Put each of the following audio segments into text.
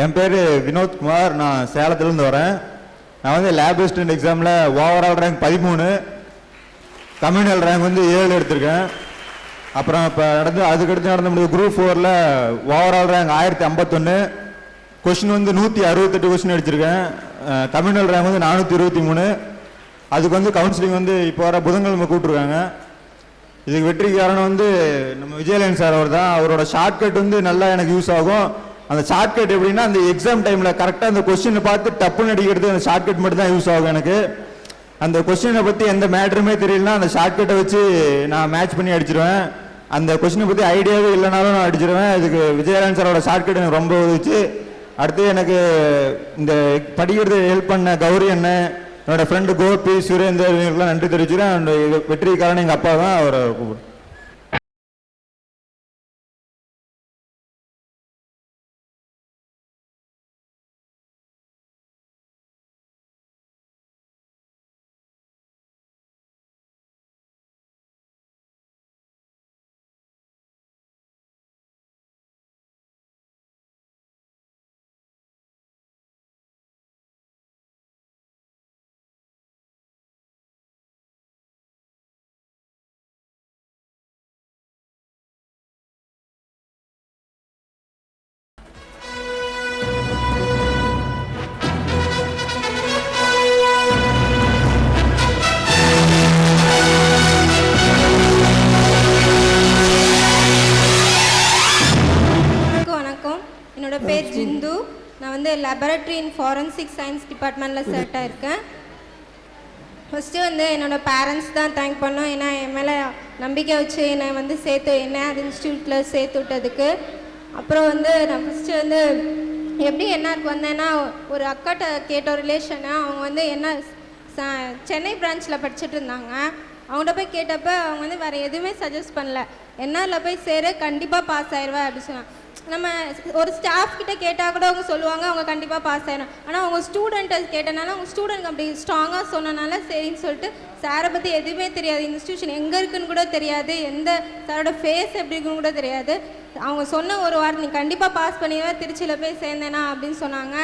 என் பேர் வினோத்குமார் நான் சேலத்துலேருந்து வரேன். நான் வந்து லேப் அசிஸ்டன்ட் எக்ஸாமில் ஓவரால் ரேங்க் பதிமூணு. கம்யூனல் ரேங்க் வந்து ஏழு எடுத்திருக்கேன். அப்புறம் இப்போ நடந்து அதுக்கடுத்து நடந்த முடியும் குரூப் ஃபோரில் ஓவரால் ரேங்க் ஆயிரத்தி ஐம்பத்தொன்று கொஷின் வந்து நூற்றி அறுபத்தெட்டு கொஷின் அடிச்சிருக்கேன். கம்யூனல் ரேங்க் வந்து நானூற்றி இருபத்தி மூணு. அதுக்கு வந்து கவுன்சிலிங் வந்து இப்போ வர புதன்கிழமை கூப்பிட்ருக்காங்க இதுக்கு வெற்றி காரணம் வந்து நம்ம விஜயலயன் சார் அவர் தான் அவரோட ஷார்ட்கட் வந்து நல்லா எனக்கு யூஸ் ஆகும். அந்த ஷார்ட்கட் எப்படின்னா அந்த எக்ஸாம் டைமில் கரெக்டாக அந்த கொஸ்டினை பார்த்து டப்புன்னு அடிக்கிறது அந்த ஷார்ட்கட் மட்டும் தான் யூஸ் ஆகும் எனக்கு. அந்த கொஸ்டினை பற்றி எந்த மேட்ருமே தெரியலனா அந்த ஷார்ட்கட்டை வச்சு நான் மேட்ச் பண்ணி அடிச்சிருவேன். அந்த கொஸ்டினை பற்றி ஐடியாவே இல்லைனாலும் நான் அடிச்சிருவேன். இதுக்கு விஜயலன் சாரோட ஷார்ட்கட் எனக்கு ரொம்ப உதவிச்சு. அடுத்து எனக்கு இந்த படிக்கிறது ஹெல்ப் பண்ண கௌரி அண்ணன் என்னோட ஃப்ரெண்டு கோபி சுரேந்தர் இவங்களுக்குலாம் நன்றி தெரிவிச்சுக்கிறேன். வெற்றிக்காரன் எங்கள் அப்பா தான் அவரை கூப்பிடுறேன். வந்து லெபரட்டரி இன் ஃபாரன்சிக் சயின்ஸ் டிபார்ட்மெண்ட்டில் செலக்ட் இருக்கேன். ஃபஸ்ட்டு வந்து என்னோடய பேரண்ட்ஸ் தான் தேங்க் பண்ணோம். ஏன்னா என் மேலே நம்பிக்கை வச்சு என்னை வந்து சேர்த்து என்ன அது இன்ஸ்டியூட்டில் சேர்த்து விட்டதுக்கு. அப்புறம் வந்து நான் ஃபஸ்ட்டு வந்து எப்படி என்ஆருக்கு வந்தேன்னா ஒரு அக்காட்ட கேட்ட ரிலேஷனை அவங்க வந்து என்ன ச- சென்னை பிரான்ச்சில் படிச்சுட்டு இருந்தாங்க. அவங்கள்ட்ட போய் கேட்டப்போ அவங்க வந்து வேறு எதுவுமே சஜஸ்ட் பண்ணல. என்னால் போய் சேர கண்டிப்பாக பாஸ் ஆயிடுவேன் அப்படி சொன்னாங்க. நம்ம ஒரு ஸ்டாஃப் கிட்ட கேட்டால் கூட அவங்க சொல்லுவாங்க அவங்க கண்டிப்பாக பாஸ் ஆயிடும் ஆனால் அவங்க ஸ்டூடெண்ட்டை கேட்டனால அவங்க ஸ்டூடெண்ட் அப்படி ஸ்ட்ராங்காக சொன்னனால சரின்னு சொல்லிட்டு சாரை பற்றி எதுவுமே தெரியாது. இன்ஸ்டியூஷன் எங்கே இருக்குன்னு கூட தெரியாது. எந்த சாரோட ஃபேஸ் எப்படி இருக்குன்னு கூட தெரியாது. அவங்க சொன்ன ஒரு வாரம் நீ கண்டிப்பாக பாஸ் பண்ணிடுவேன் திருச்சியில் போய் சேர்ந்தேனா அப்படின்னு சொன்னாங்க.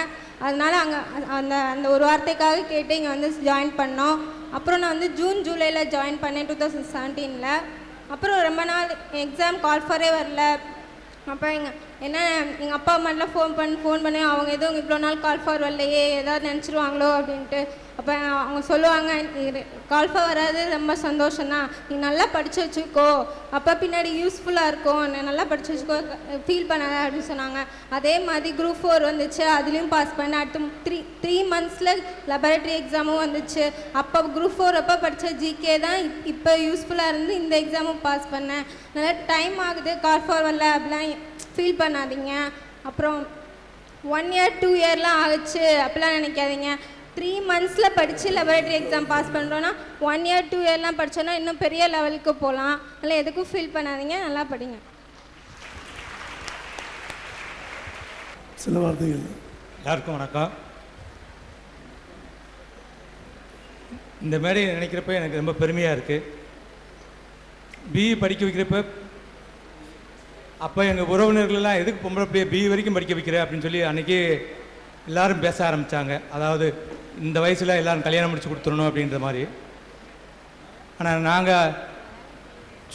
அதனால அங்கே அந்த அந்த ஒரு வார்த்தைக்காக கேட்டு இங்கே வந்து ஜாயின் பண்ணோம். அப்புறம் நான் வந்து ஜூன் ஜூலையில் ஜாயின் பண்ணேன் டூ தௌசண்ட் செவன்டீனில் அப்புறம் ரொம்ப நாள் எக்ஸாம் கால் ஃபாரே வரல. அப்போ எங்கள் என்ன எங்கள் அப்பா அம்மாட்டெலாம் ஃபோன் பண்ணி ஃபோன் பண்ணி அவங்க எதுவும் இவ்வளோ நாள் கால் ஃபார் வரலையே ஏதாவது நினச்சிருவாங்களோ? அப்படின்ட்டு அப்போ அவங்க சொல்லுவாங்க கால் வராது ரொம்ப சந்தோஷம்தான் நீ நல்லா படித்து வச்சுக்கோ அப்போ பின்னாடி யூஸ்ஃபுல்லாக இருக்கும் நீ நல்லா படித்து வச்சுக்கோ ஃபீல் பண்ணாத அப்படின்னு சொன்னாங்க. அதே மாதிரி குரூப் ஃபோர் வந்துச்சு அதுலேயும் பாஸ் பண்ணேன். அடுத்து த்ரீ த்ரீ மந்த்ஸில் லெபரட்டரி எக்ஸாமும் வந்துச்சு. அப்போ குரூப் ஃபோர் அப்போ படித்த ஜிகே தான் இப்போ யூஸ்ஃபுல்லாக இருந்து இந்த எக்ஸாமும் பாஸ் பண்ணேன். நல்லா டைம் ஆகுது கால் வரல அப்படிலாம் ஃபீல் பண்ணாதீங்க. அப்புறம் ஒன் இயர் டூ இயர்லாம் ஆகுச்சு அப்படிலாம் நினைக்காதீங்க. த்ரீ மந்த்ஸில் படித்து லெபரட்டரி எக்ஸாம் பாஸ் பண்ணுறோன்னா ஒன் இயர் டூ இயர்லாம் படித்தோன்னா இன்னும் பெரிய லெவலுக்கு போகலாம் அதனால் எதுக்கும் ஃபீல் பண்ணாதீங்க நல்லா படிங்க. சில வார்த்தைகள். எல்லாருக்கும் வணக்கம். இந்த மேடையை நினைக்கிறப்ப எனக்கு ரொம்ப பெருமையாக இருக்குது பிஇ படிக்க வைக்கிறப்ப அப்போ எங்கள் உறவினர்கள்லாம் எதுக்கு பொம்பளை பிள்ளைய பிஇ வரைக்கும் படிக்க வைக்கிற அப்படின்னு சொல்லி அன்றைக்கி எல்லாரும் பேச ஆரம்பித்தாங்க அதாவது இந்த வயசில் எல்லாரும் கல்யாணம் முடிச்சு கொடுத்துடணும் அப்படின்ற மாதிரி. ஆனால் நாங்கள்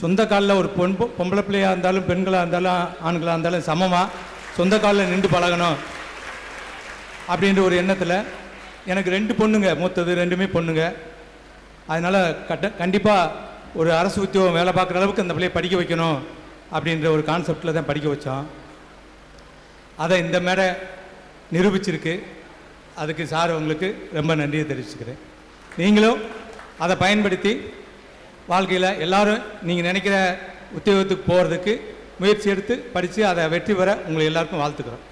சொந்த காலில் ஒரு பொன் பொம்பளை பிள்ளையாக இருந்தாலும் பெண்களாக இருந்தாலும் ஆண்களாக இருந்தாலும் சமமாக சொந்த காலில் நின்று பழகணும் அப்படின்ற ஒரு எண்ணத்தில் எனக்கு ரெண்டு பொண்ணுங்க மூத்தது ரெண்டுமே பொண்ணுங்க. அதனால் கட்ட கண்டிப்பாக ஒரு அரசு உத்தியோகம் வேலை பார்க்குற அளவுக்கு அந்த பிள்ளையை படிக்க வைக்கணும் அப்படின்ற ஒரு கான்செப்டில் தான் படிக்க வச்சோம். அதை இந்த மேடை நிரூபிச்சிருக்கு. அதுக்கு சார் உங்களுக்கு ரொம்ப நன்றியை தெரிவிச்சுக்கிறேன். நீங்களும் அதை பயன்படுத்தி வாழ்க்கையில் எல்லாரும் நீங்கள் நினைக்கிற உத்தியோகத்துக்கு போகிறதுக்கு முயற்சி எடுத்து படித்து அதை வெற்றி பெற உங்களை எல்லாருக்கும் வாழ்த்துக்கிறோம்.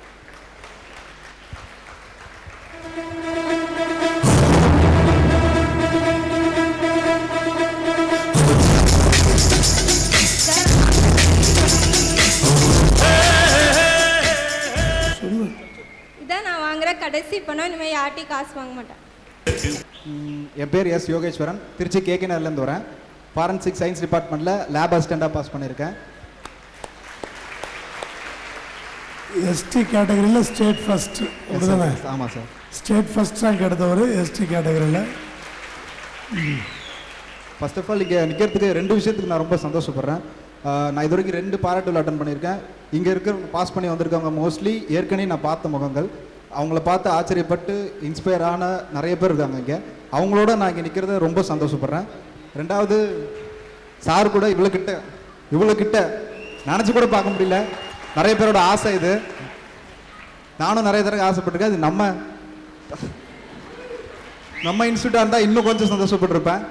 யார்ட்டையும் காசு வாங்க மாட்டேன். என் பேர் எஸ் யோகேஸ்வரன். திருச்சி கேகேனர்லேருந்து வரேன். ஃபாரன்சிக் சயின்ஸ் டிபார்ட்மெண்ட்டில் லேப் அசிஸ்டண்ட்டாக பாஸ் பண்ணியிருக்கேன். எஸ்டி கேட்டகரியில் ஸ்டேட் ஃபர்ஸ்ட் அப்படிதானே? ஆமாம் சார் ஸ்டேட் ஃபர்ஸ்ட் ரேங்க் எடுத்தவர் எஸ்டி கேட்டகரியில் ஃபர்ஸ்ட் ஆஃப் ஆல் இங்கே நிற்கிறதுக்கு ரெண்டு விஷயத்துக்கு நான் ரொம்ப சந்தோஷப்படுறேன். நான் இது வரைக்கும் ரெண்டு பாராட்டுகள் அட்டன் பண்ணியிருக்கேன். இங்கே இருக்கிறவங்க பாஸ் பண்ணி வந்திருக்கவங்க மோஸ்ட்லி ஏற்கனவே நான் பார்த்த முகங்கள். அவங்கள பார்த்து ஆச்சரியப்பட்டு இன்ஸ்பயர் ஆன நிறைய பேர் இருக்காங்க இங்கே. அவங்களோட நான் இங்கே நிற்கிறத ரொம்ப சந்தோஷப்படுறேன். ரெண்டாவது சார் கூட இவ்வளோ கிட்ட இவ்வளோ கிட்ட நினச்சி கூட பார்க்க முடியல. நிறைய பேரோட ஆசை இது. நானும் நிறைய தடவை ஆசைப்பட்டிருக்கேன். அது நம்ம நம்ம இன்ஸ்டியூட்டாக இருந்தால் இன்னும் கொஞ்சம் சந்தோஷப்பட்டிருப்பேன்.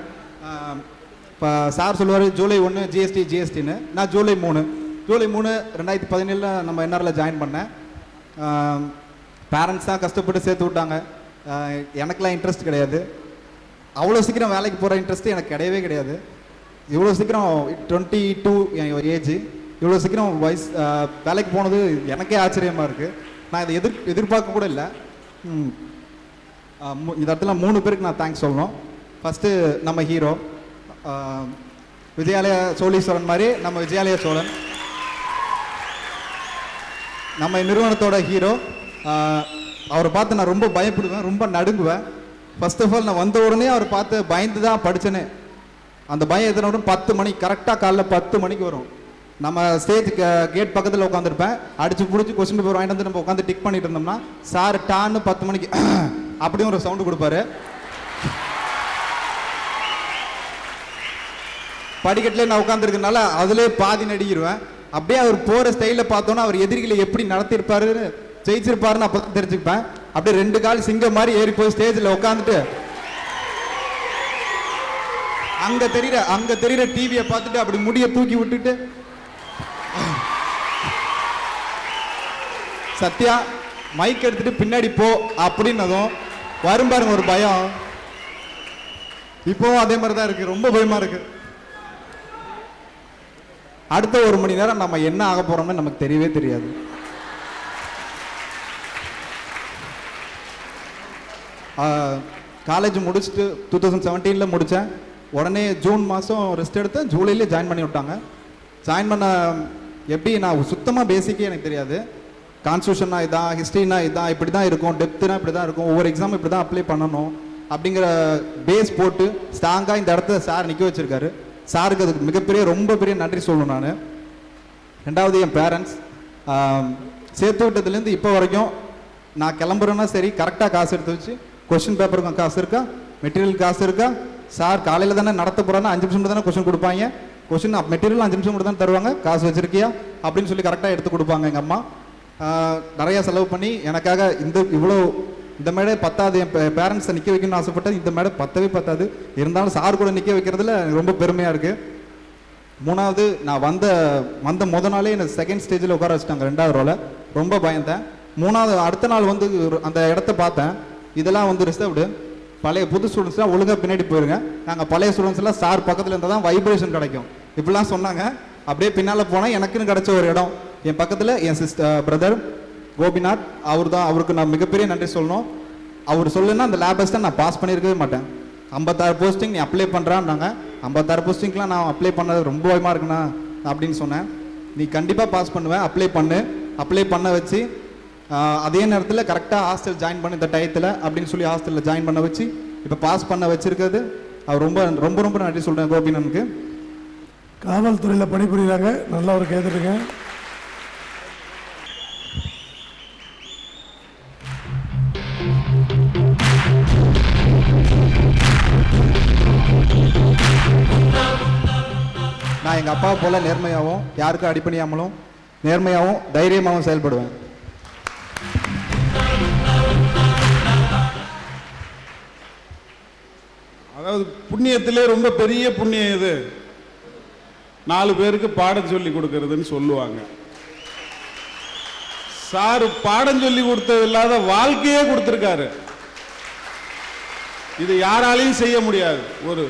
இப்போ சார் சொல்லுவார் ஜூலை ஒன்று ஜிஎஸ்டி ஜிஎஸ்டின்னு நான் ஜூலை மூணு. ஜூலை மூணு ரெண்டாயிரத்தி பதினேழில் நம்ம என்ஆரில் ஜாயின் பண்ணேன். பேரண்ட்ஸ் தான் கஷ்டப்பட்டு சேர்த்து விட்டாங்க. எனக்கெலாம் இன்ட்ரெஸ்ட் கிடையாது. அவ்வளோ சீக்கிரம் வேலைக்கு போகிற இன்ட்ரெஸ்ட்டு எனக்கு கிடையவே கிடையாது. இவ்வளோ சீக்கிரம் டுவெண்ட்டி டூ ஏஜ் இவ்வளோ சீக்கிரம் வயசு வேலைக்கு போனது எனக்கே ஆச்சரியமாக இருக்குது நான் இதை எதிர் எதிர்பார்க்க கூட இல்லை. ம். இந்த இடத்துல மூணு பேருக்கு நான் தேங்க்ஸ் சொல்லணும். ஃபஸ்ட்டு நம்ம ஹீரோ விஜயாலய சோழீஸ்வரன் மாதிரி நம்ம விஜயாலய சோழன். நம்ம நிறுவனத்தோட ஹீரோ அவரை பார்த்து நான் ரொம்ப பயப்படுவேன் ரொம்ப நடுங்குவேன். ஃபர்ஸ்ட் ஆஃப் ஆல் நான் வந்த உடனே அவர் பார்த்து பயந்து தான் படித்தேனே அந்த பயம் எத்தனை வரும்? பத்து மணி கரெக்டாக காலைல பத்து மணிக்கு வரும். நம்ம ஸ்டேஜ் கேட் பக்கத்தில் உட்காந்துருப்பேன் அடிச்சு பிடிச்சி கொஸ்டின் பேப்பர் வாங்கிட்டு வந்து நம்ம உட்காந்து டிக் பண்ணிட்டு இருந்தோம்னா சார் டான்னு பத்து மணிக்கு அப்படியும் ஒரு சவுண்டு கொடுப்பாரு. படிக்கட்டிலே நான் உட்காந்துருக்கனால அதுலேயே பாதி நடிக்கிருவேன் அப்படியே அவர் போகிற ஸ்டைலில் பார்த்தோன்னா அவர் எதிரிகளை எப்படி நடத்திருப்பாருன்னு ஜெயிச்சிருப்பாருன்னு அப்போ தான் தெரிஞ்சுப்பேன். அப்படியே ரெண்டு கால் சிங்கம் மாதிரி ஏறி போய் ஸ்டேஜில் உட்காந்துட்டு அங்க தெரியுற அங்க தெரியுற டிவியை பார்த்துட்டு அப்படி முடிய தூக்கி விட்டுட்டு சத்யா மைக் எடுத்துட்டு பின்னாடி போ அப்படின்னதும் வரும் பாருங்க ஒரு பயம். இப்போவும் அதே மாதிரி தான் இருக்கு ரொம்ப பயமா இருக்கு. அடுத்த ஒரு மணி நேரம் நம்ம என்ன ஆக போறோம்னு நமக்கு தெரியவே தெரியாது. காலேஜ் முடிச்சுட்டு டூ தௌசண்ட் செவன்டீனில் முடித்தேன் உடனே ஜூன் மாதம் ரெஸ்ட் எடுத்தேன் ஜூலையிலே ஜாயின் பண்ணி விட்டாங்க. ஜாயின் பண்ண எப்படி நான் சுத்தமாக பேசிக்கே எனக்கு தெரியாது. கான்ஸ்டியூஷனா இதான் ஹிஸ்ட்ரினா இதான் இப்படி தான் இருக்கும். டெப்த்துனா இப்படி தான் இருக்கும். ஒவ்வொரு எக்ஸாம் இப்படி தான் அப்ளை பண்ணணும். அப்படிங்கிற பேஸ் போட்டு ஸ்ட்ராங்காக இந்த இடத்த சார் நிற்க வச்சுருக்காரு. சாருக்கு அதுக்கு மிகப்பெரிய ரொம்ப பெரிய நன்றி சொல்லணும் நான். ரெண்டாவது என் பேரண்ட்ஸ் சேர்த்து விட்டதுலேருந்து இப்போ வரைக்கும் நான் கிளம்புறேன்னா சரி கரெக்டாக காசு எடுத்து வச்சு கொஸ்டின் பேப்பருக்கும் காசு இருக்கா? மெட்டீரியல் காசு இருக்கா? சார் காலையில் தானே நடத்த போகிறேன்னா அஞ்சு நிமிஷம் தானே கொஸ்டின் கொடுப்பாங்க. கொஸ்டின் மெட்டீரியல் அஞ்சு நிமிஷம் மட்டும் தான் தருவாங்க. காசு வச்சிருக்கியா? அப்படின்னு சொல்லி கரெக்டாக எடுத்து கொடுப்பாங்க எங்கள் அம்மா. நிறையா செலவு பண்ணி எனக்காக இந்த இவ்வளோ இந்த மேடை பத்தாது. என் பேரண்ட்ஸை நிற்க வைக்கணும்னு ஆசைப்பட்டது. இந்த மேடை பத்தவே பத்தாது. இருந்தாலும் சார் கூட நிற்க வைக்கிறதுல எனக்கு ரொம்ப பெருமையாக இருக்குது மூணாவது நான் வந்த வந்த முத நாளே என்னை செகண்ட் ஸ்டேஜில் உட்கார வச்சுட்டாங்க. ரெண்டாவது ரோவில் ரொம்ப பயந்தேன். மூணாவது அடுத்த நாள் வந்து அந்த இடத்த பார்த்தேன். இதெல்லாம் வந்து ரிசர்வ்டு பழைய புது ஸ்டூடெண்ட்ஸ்லாம் ஒழுங்காக பின்னாடி போயிருங்க. நாங்கள் பழைய ஸ்டூடெண்ட்ஸ்லாம் சார் பக்கத்தில் இருந்தால் தான் வைப்ரேஷன் கிடைக்கும். இப்படிலாம் சொன்னாங்க. அப்படியே பின்னால் போனால் எனக்குன்னு கிடச்ச ஒரு இடம். என் பக்கத்தில் என் சிஸ்டர் பிரதர் கோபிநாத். அவர் தான் அவருக்கு நான் மிகப்பெரிய நன்றி சொல்லணும். அவர் சொல்லுன்னா அந்த லேபஸ்ட்டை நான் பாஸ் பண்ணியிருக்கவே மாட்டேன். ஐம்பத்தாறு போஸ்டிங் நீ அப்ளை பண்ணுறான்னாங்க ஐம்பத்தாறு போஸ்டிங்லாம் நான் அப்ளை பண்ணது ரொம்ப பயமாக இருக்குண்ணா அப்படின்னு சொன்னேன். நீ கண்டிப்பாக பாஸ் பண்ணுவேன் அப்ளை பண்ணு. அப்ளை பண்ண வச்சு அதே நேரத்தில் கரெக்டாக ஹாஸ்டல் ஜாயின் பண்ண இந்த டயத்தில் அப்படின்னு சொல்லி ஹாஸ்டலில் ஜாயின் பண்ண வச்சு இப்போ பாஸ் பண்ண வச்சிருக்கிறது அவர் ரொம்ப ரொம்ப ரொம்ப நன்றி சொல்கிறேன் கோபினனுக்கு காவல்துறையில் பணிபுரிகிறாங்க நல்லா ஒரு கேட்டுருங்க நான் எங்கள் அப்பா போல நேர்மையாகவும் யாருக்கும் அடிப்பணியாமலும் நேர்மையாகவும் தைரியமாகவும் செயல்படுவேன். அதாவது புண்ணியத்திலே ரொம்ப பெரிய புண்ணியம் இது நாலு பேருக்கு பாடம் சொல்லி கொடுக்கறதுன்னு சொல்லுவாங்க. சார் பாடம் சொல்லி கொடுத்தது இல்லாத வாழ்க்கையே கொடுத்துருக்காரு. இது யாராலையும் செய்ய முடியாது. ஒரு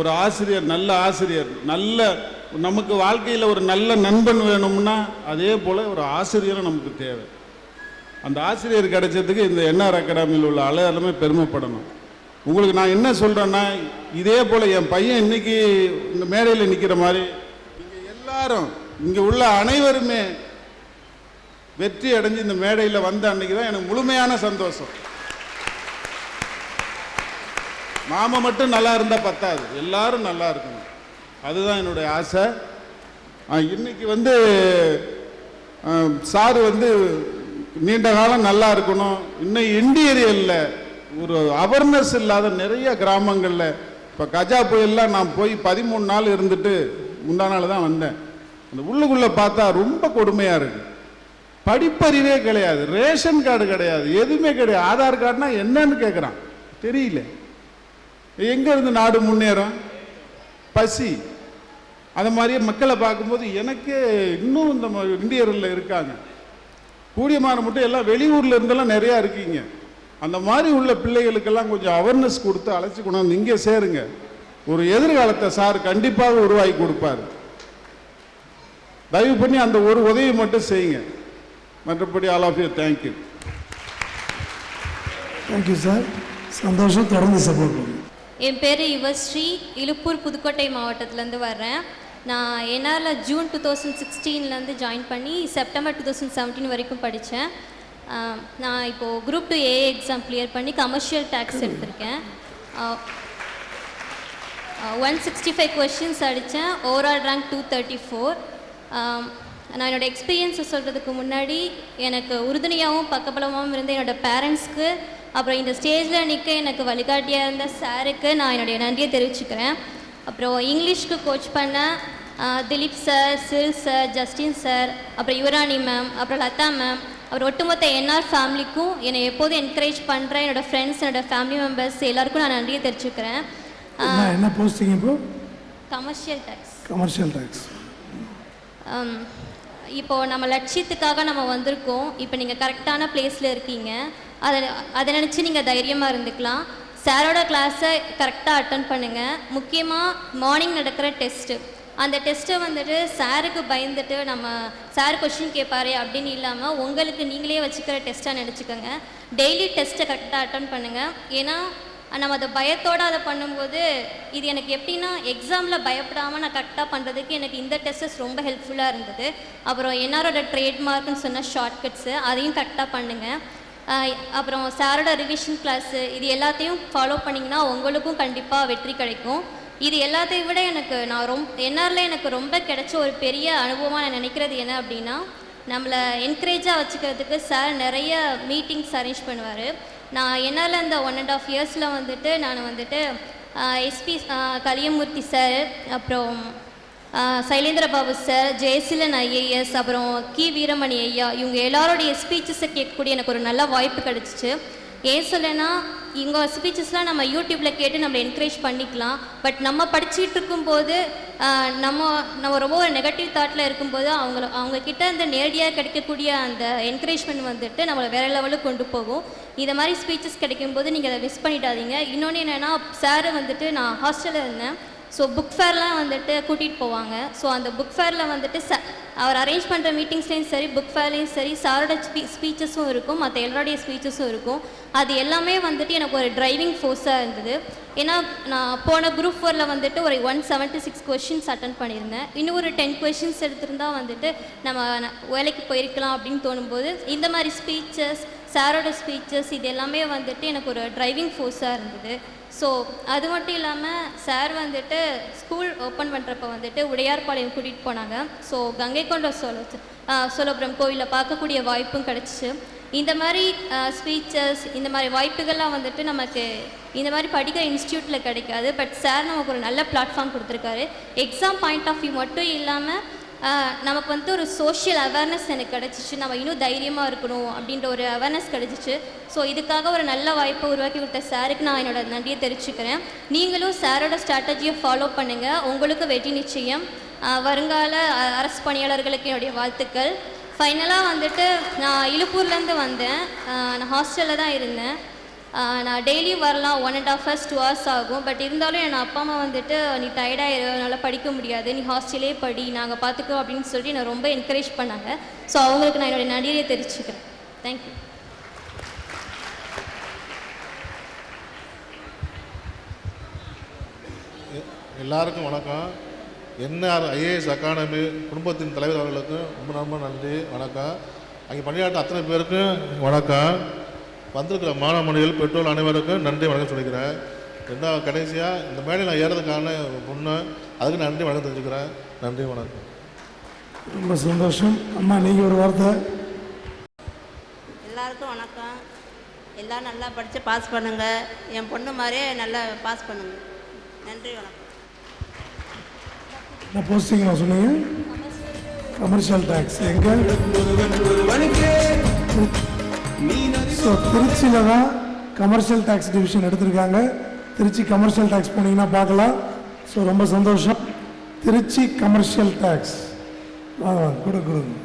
ஒரு ஆசிரியர் நல்ல ஆசிரியர் நல்ல நமக்கு வாழ்க்கையில் ஒரு நல்ல நண்பன் வேணும்னா அதே போல் ஒரு ஆசிரியரும் நமக்கு தேவை. அந்த ஆசிரியர் கிடைச்சதுக்கு இந்த என்ஆர் அகாடமியில் உள்ள அலையாலுமே பெருமைப்படணும். உங்களுக்கு நான் என்ன சொல்கிறேன்னா இதே போல் என் பையன் இன்னைக்கு இந்த மேடையில் நிற்கிற மாதிரி இங்கே எல்லாரும் இங்கே உள்ள அனைவருமே வெற்றி அடைஞ்சு இந்த மேடையில் வந்த அன்னைக்கு தான் எனக்கு முழுமையான சந்தோஷம். மாமா மட்டும் நல்லா இருந்தால் பத்தாது எல்லாரும் நல்லா இருக்கணும். அதுதான் என்னுடைய ஆசை. இன்னைக்கு வந்து சார் வந்து நீண்ட காலம் நல்லா இருக்கணும். இன்னும் இண்டியரியலில் ஒரு அவேர்னஸ் இல்லாத நிறைய கிராமங்களில் இப்போ கஜா புயல்லாம் நான் போய் பதிமூணு நாள் இருந்துட்டு முந்தா நாள் தான் வந்தேன். அந்த உள்ளுக்குள்ளே பார்த்தா ரொம்ப கொடுமையாக இருக்குது படிப்பறிவே கிடையாது ரேஷன் கார்டு கிடையாது எதுவுமே கிடையாது. ஆதார் கார்டுனா என்னன்னு கேட்குறான் தெரியல. எங்கேருந்து நாடு முன்னேறும்? பசி. அந்த மாதிரியே மக்களை பார்க்கும்போது எனக்கே இன்னும் இந்த ம- இருக்காங்க. கூடியமான மட்டும் எல்லாம் வெளியூர்ல இருந்தெல்லாம் நிறையா இருக்கீங்க. அந்த மாதிரி உள்ள பிள்ளைகளுக்கெல்லாம் கொஞ்சம் அவேர்னஸ் கொடுத்து அழைச்சி கொண்டாந்து இங்கே சேருங்க. ஒரு எதிர்காலத்தை சார் கண்டிப்பாக உருவாக்கி கொடுப்பாரு. தயவு பண்ணி அந்த ஒரு உதவி மட்டும் செய்யுங்க. மற்றபடி all of you thank you thank you sir சந்தோஷம். தொடர்ந்து சப்போர்ட் பண்ணுங்க. என் பேர் யுவஸ்ரீ இலுப்பூர் புதுக்கோட்டை மாவட்டத்துலேருந்து வர்றேன். நான் என்ஆரில் ஜூன் டூ தௌசண்ட் சிக்ஸ்டீன்லேருந்து ஜாயின் பண்ணி செப்டம்பர் டூ தௌசண்ட் செவன்டீன் வரைக்கும் படித்தேன் நான் இப்போது group two A exam clear பண்ணி கமர்ஷியல் டேக்ஸ் எடுத்திருக்கேன். ஒன் சிக்ஸ்டி ஃபைவ் கொஷின்ஸ் அடித்தேன். Overall rank two thirty four நான் என்னோடய எக்ஸ்பீரியன்ஸை சொல்கிறதுக்கு முன்னாடி எனக்கு உறுதுணையாகவும் பக்கபலமாகவும் இருந்த என்னோடய பேரண்ட்ஸ்க்கு அப்புறம் இந்த ஸ்டேஜில் நிற்க எனக்கு வழிகாட்டியாக இருந்த சாருக்கு நான் என்னுடைய நன்றியை தெரிவிச்சுக்கிறேன். அப்புறம் இங்கிலீஷ்க்கு கோச் பண்ண திலீப் சார் சில் சார் ஜஸ்டின் சார் அப்புறம் யுவராணி மேம் அப்புறம் லதா மேம் அப்புறம் ஒட்டுமொத்த என்ஆர் ஃபேமிலிக்கும் என்னை எப்போதும் என்கரேஜ் பண்ணுற என்னோடய ஃப்ரெண்ட்ஸ் என்னோடய ஃபேமிலி மெம்பர்ஸ் எல்லாருக்கும் நான் நன்றியை தெரிவிச்சுக்கிறேன். என்ன என்ன போஸ்டிங் இப்போ? கமர்ஷியல் டேக்ஸ் கமர்ஷியல் டேக்ஸ் இப்போ நம்ம லட்சியத்துக்காக நம்ம வந்திருக்கோம். இப்போ நீங்கள் கரெக்டான பிளேஸில் இருக்கீங்க. அதை அதை நினச்சி நீங்கள் தைரியமாக இருந்துக்கலாம். சாரோட கிளாஸை கரெக்டாக அட்டன் பண்ணுங்கள் முக்கியமாக மார்னிங் நடக்கிற டெஸ்ட்டு அந்த டெஸ்ட்டை வந்துட்டு சாருக்கு பயந்துட்டு நம்ம சார் கொஷின் கேட்பாரு அப்படின்னு இல்லாமல் உங்களுக்கு நீங்களே வச்சுக்கிற டெஸ்ட்டாக நினச்சிக்கோங்க. டெய்லி டெஸ்ட்டை கரெக்டாக அட்டன் பண்ணுங்கள் ஏன்னா நம்ம அதை பயத்தோடு அதை பண்ணும்போது இது எனக்கு எப்படின்னா எக்ஸாமில் பயப்படாமல் நான் கரெக்டாக பண்ணுறதுக்கு எனக்கு இந்த டெஸ்டஸ் ரொம்ப ஹெல்ப்ஃபுல்லாக இருந்தது. அப்புறம் என்னாரோட ட்ரேட்மார்க்னு சொன்ன ஷார்ட்கட்ஸு அதையும் கரெக்டாக பண்ணுங்கள் அப்புறம் சாரோட ரிவிஷன் கிளாஸு இது எல்லாத்தையும் ஃபாலோ பண்ணிங்கன்னா உங்களுக்கும் கண்டிப்பாக வெற்றி கிடைக்கும். இது எல்லாத்தையும் விட எனக்கு நான் ரொம்ப என்ஆரில் எனக்கு ரொம்ப கிடைச்ச ஒரு பெரிய அனுபவமாக நான் நினைக்கிறது என்ன அப்படின்னா நம்மளை என்கரேஜாக வச்சுக்கிறதுக்கு சார் நிறைய மீட்டிங்ஸ் அரேஞ்ச் பண்ணுவார். நான் என்னால் இந்த ஒன் அண்ட் ஆஃப் இயர்ஸில் வந்துட்டு நான் வந்துட்டு எஸ்பி கலியமூர்த்தி சார் அப்புறம் சைலேந்திர பாபு சார் ஜெயசீலன் ஐஏஎஸ் அப்புறம் கி. வீரமணி ஐயா இவங்க எல்லாரோடைய ஸ்பீச்சஸை கேட்கக்கூடிய எனக்கு ஒரு நல்ல வாய்ப்பு கிடச்சிச்சு. ஏன் சொல்லனா இவங்க ஸ்பீச்சஸ்லாம் நம்ம யூடியூப்பில் கேட்டு நம்ம என்கரேஜ் பண்ணிக்கலாம். பட் நம்ம படிச்சுட்டு இருக்கும்போது நம்ம நம்ம ரொம்ப ஒரு நெகட்டிவ் தாட்டில் இருக்கும்போது அவங்கள அவங்க கிட்ட அந்த நேரடியாக கிடைக்கக்கூடிய அந்த என்கரேஜ்மெண்ட் வந்துட்டு நம்மளை வேறு லெவலுக்கு கொண்டு போகும். இந்த மாதிரி ஸ்பீச்சஸ் கிடைக்கும்போது நீங்கள் அதை மிஸ் பண்ணிடாதீங்க. இன்னொன்று என்னென்னா சார் வந்துட்டு நான் ஹாஸ்டலில் இருந்தேன். ஸோ புக் ஃபேர்லாம் வந்துட்டு கூட்டிகிட்டு போவாங்க. ஸோ அந்த புக் ஃபேரில் வந்துட்டு ச அவர் அரேஞ்ச் பண்ணுற மீட்டிங்ஸ்லேயும் சரி புக் ஃபேர்லேயும் சரி சாரோட ஸ்பீ ஸ்பீச்சஸும் இருக்கும் மற்ற எல்லாருடைய ஸ்பீச்சஸும் இருக்கும். அது எல்லாமே வந்துட்டு எனக்கு ஒரு டிரைவிங் ஃபோர்ஸாக இருந்தது. ஏன்னா நான் போன குரூப் ஃபோரில் வந்துட்டு ஒரு one seventy six questions attend பண்ணியிருந்தேன். இன்னும் ஒரு டென் கொஷின்ஸ் எடுத்திருந்தா வந்துட்டு நம்ம வேலைக்கு போயிருக்கலாம் அப்படின்னு தோணும்போது இந்த மாதிரி ஸ்பீச்சஸ் சாரோட ஸ்பீச்சஸ் இது எல்லாமே வந்துட்டு எனக்கு ஒரு டிரைவிங் ஃபோர்ஸாக இருந்தது. ஸோ அது மட்டும் இல்லாமல் சார் வந்துட்டு ஸ்கூல் ஓப்பன் பண்ணுறப்ப வந்துட்டு உடையார்பாளையம் கூட்டிகிட்டு போனாங்க. ஸோ கங்கை கொண்ட சோழ சோழபுரம் கோவிலில் பார்க்கக்கூடிய வாய்ப்பும் கிடச்சிச்சு. இந்த மாதிரி ஸ்பீச்சஸ் இந்த மாதிரி வாய்ப்புகள்லாம் வந்துட்டு நமக்கு இந்த மாதிரி படிக்கிற இன்ஸ்டியூட்டில் கிடைக்காது. பட் சார் நமக்கு ஒரு நல்ல பிளாட்ஃபார்ம் கொடுத்துருக்காரு. எக்ஸாம் பாயிண்ட் ஆஃப் வியூ மட்டும் இல்லாமல் நமக்கு வந்து ஒரு சோஷியல் அவேர்னஸ் எனக்கு கிடச்சிச்சு. நம்ம இன்னும் தைரியமாக இருக்கணும் அப்படின்ற ஒரு அவேர்னஸ் கிடச்சிச்சு. ஸோ இதுக்காக ஒரு நல்ல வாய்ப்பை உருவாக்கி கொடுத்த சாருக்கு நான் என்னோட நன்றியை தெரிவிச்சுக்கிறேன். நீங்களும் சாரோட ஸ்ட்ராட்டஜியை ஃபாலோ பண்ணுங்கள் உங்களுக்கு வெற்றி நிச்சயம். வருங்கால அரசு பணியாளர்களுக்கு என்னுடைய வாழ்த்துக்கள். ஃபைனலாக வந்துட்டு நான் இலுப்பூர்லேருந்து வந்தேன். நான் ஹாஸ்டலில் தான் இருந்தேன். நான் டெய்லியும் வரலாம் one and half hours two hours ஆகும். பட் இருந்தாலும் என் அப்பா அம்மா வந்துட்டு நீ டயர்டாயிரு அதனால் படிக்க முடியாது. நீ ஹாஸ்டலே படி நாங்கள் பார்த்துக்கோ அப்படின்னு சொல்லி நான் ரொம்ப என்கரேஜ் பண்ணாங்க. ஸோ அவங்களுக்கு நான் என்னுடைய நன்றியை தெரிவிச்சுக்கிறேன். தேங்க்யூ எல்லாருக்கும் வணக்கம். என்ஆர் ஐஏஎஸ் அகாடமி குடும்பத்தின் தலைவர் அவர்களுக்கும் ரொம்ப ரொம்ப நன்றி வணக்கம். அங்கே பணியாற்ற அத்தனை பேருக்கும் வணக்கம். வந்திருக்கிற மாணவ பெற்றோர் அனைவருக்கும் நன்றி வணக்கம் சொல்லிக்கிறேன். ரெண்டாவது கடைசியாக இந்த மேடையில் நான் ஏறதுக்கான பொண்ணு அதுக்கு நன்றி வணக்கம் தெரிஞ்சுக்கிறேன். நன்றி வணக்கம். ரொம்ப சந்தோஷம். அம்மா நீங்கள் ஒரு வார்த்தை. எல்லாருக்கும் வணக்கம். எல்லாம் நல்லா படித்து பாஸ் பண்ணுங்க. என் பொண்ணு மாதிரியே நல்லா பாஸ் பண்ணுங்க. நன்றி வணக்கம். என்ன போஸ்டிங்மா சொன்னீங்க? கமர்ஷியல் டேக்ஸ் எங்கே? ஸோ திருச்சியில் தான் கமர்ஷியல் டேக்ஸ் டிவிஷன் எடுத்திருக்காங்க. திருச்சி கமர்ஷியல் டேக்ஸ் போனீங்கன்னா பார்க்கலாம். ஸோ ரொம்ப சந்தோஷம். திருச்சி கமர்ஷியல் டேக்ஸ் வாங்க வாங்க கொடுங்க கொடுங்க